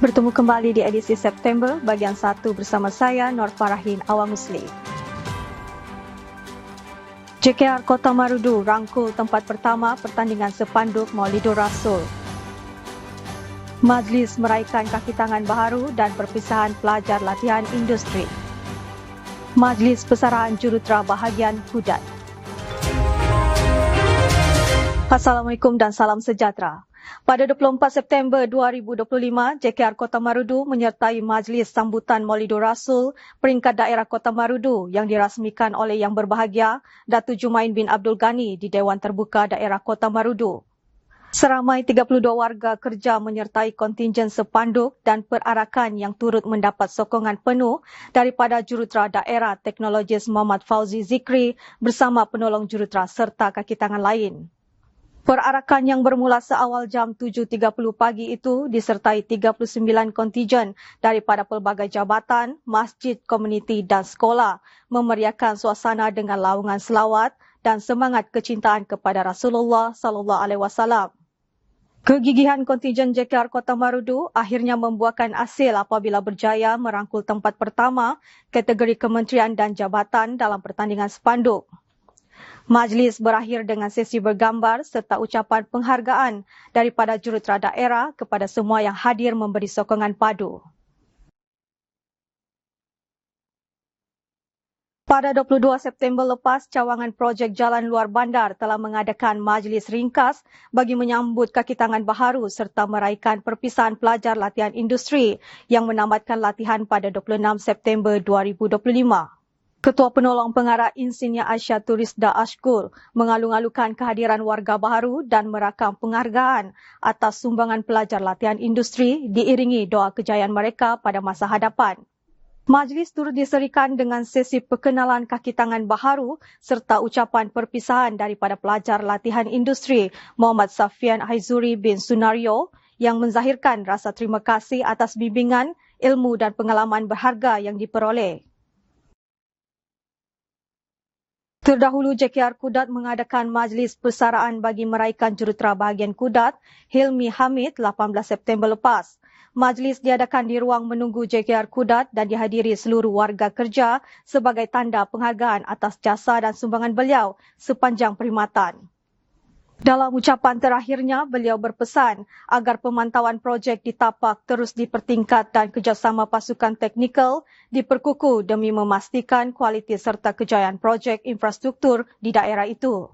Bertemu kembali di edisi September bagian 1 bersama saya Nur Farahin Awang Musli. JKR Kota Marudu rangkul tempat pertama pertandingan sepanduk Maulidur Rasul. Majlis meraihkan kaki tangan baharu dan perpisahan pelajar latihan industri. Majlis Pesaraan Jurutera Bahagian Kudat. Assalamualaikum dan salam sejahtera. Pada 24 September 2025, JKR Kota Marudu menyertai Majlis Sambutan Maulidur Rasul peringkat daerah Kota Marudu yang dirasmikan oleh Yang Berbahagia Datu Jumain bin Abdul Ghani di Dewan Terbuka Daerah Kota Marudu. Seramai 32 warga kerja menyertai kontingen sepanduk dan perarakan yang turut mendapat sokongan penuh daripada jurutera daerah teknologis Muhammad Fauzi Zikri bersama penolong jurutera serta kaki tangan lain. Perarakan yang bermula seawal jam 7.30 pagi itu disertai 39 kontijen daripada pelbagai jabatan, masjid, komuniti dan sekolah memeriahkan suasana dengan laungan selawat dan semangat kecintaan kepada Rasulullah sallallahu alaihi wasallam. Kegigihan kontijen JKR Kota Marudu akhirnya membuahkan hasil apabila berjaya merangkul tempat pertama kategori kementerian dan jabatan dalam pertandingan spanduk. Majlis berakhir dengan sesi bergambar serta ucapan penghargaan daripada jurutera daerah kepada semua yang hadir memberi sokongan padu. Pada 22 September lepas, cawangan projek jalan luar bandar telah mengadakan majlis ringkas bagi menyambut kaki tangan baharu serta meraihkan perpisahan pelajar latihan industri yang menamatkan latihan pada 26 September 2025. Ketua Penolong Pengarah Insinyur Aisyah Turisda Ashkur mengalu-alukan kehadiran warga baharu dan merakam penghargaan atas sumbangan pelajar latihan industri diiringi doa kejayaan mereka pada masa hadapan. Majlis turut diserikan dengan sesi perkenalan kaki tangan baharu serta ucapan perpisahan daripada pelajar latihan industri Muhammad Safian Haizuri bin Sunario yang menzahirkan rasa terima kasih atas bimbingan, ilmu dan pengalaman berharga yang diperoleh. Terdahulu JKR Kudat mengadakan majlis persaraan bagi meraihkan jurutera bahagian Kudat Hilmi Hamid 18 September lepas. Majlis diadakan di ruang menunggu JKR Kudat dan dihadiri seluruh warga kerja sebagai tanda penghargaan atas jasa dan sumbangan beliau sepanjang perkhidmatan. Dalam ucapan terakhirnya, beliau berpesan agar pemantauan projek di tapak terus dipertingkat dan kerjasama pasukan teknikal diperkukuh demi memastikan kualiti serta kejayaan projek infrastruktur di daerah itu.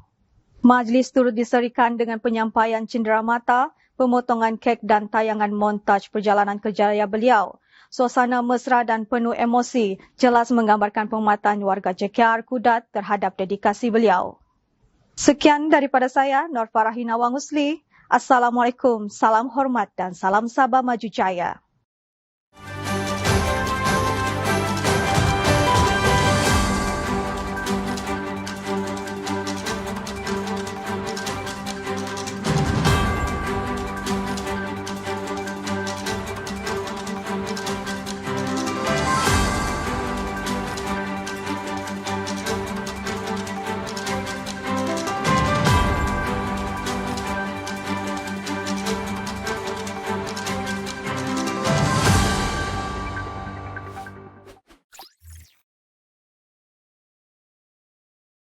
Majlis turut diserikan dengan penyampaian cenderamata, pemotongan kek dan tayangan montaj perjalanan kerjaya beliau. Suasana mesra dan penuh emosi jelas menggambarkan penghormatan warga JKR Kudat terhadap dedikasi beliau. Sekian daripada saya, Nur Farahina Wangusli. Assalamualaikum, salam hormat dan salam sabah maju jaya.